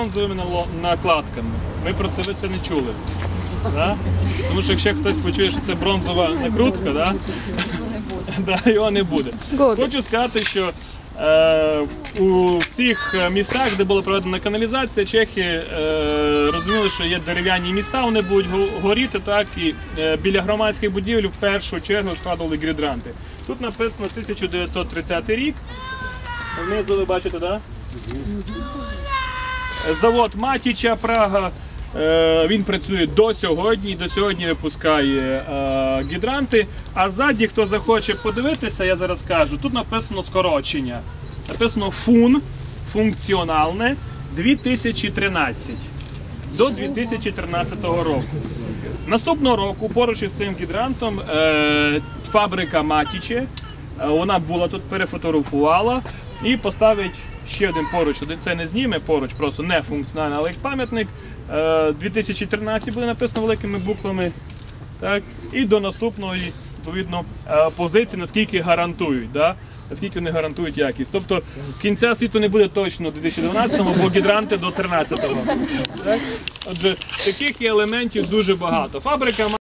бронзовими накладками. Ми про це ви це не чули. Да? Тому що якщо хтось почує, що це бронзова накрутка, да? Да, його не буде. Хочу сказати, що е, у всіх містах, де була проведена каналізація, чехи е, розуміли, що є дерев'яні міста, вони будуть горіти, так, і е, біля громадських будівель в першу чергу складували гідранти. Тут написано 1930 рік. Внизу ви бачите, так? Да? Завод Матіча Прага. е, Він працює до сьогодні, до сьогодні випускає е, гідранти. А ззаді, хто захоче подивитися, я зараз кажу, тут написано скорочення. Написано фун, функціональне 2013 до 2013 року. Наступного року поруч із цим гідрантом е, фабрика Матіче, вона була тут, перефотографувала і поставить ще один поруч. Це не зніме поруч, просто не функціональний, але як пам'ятник. Е, 2013 буде написано великими буквами. Так? І до наступної відповідно е, позиції, наскільки гарантують. Да? Наскільки вони гарантують якість. Тобто кінця світу не буде точно до 2012-му, бо гідранти до 13-го. Так? Отже, таких є елементів дуже багато. Фабрика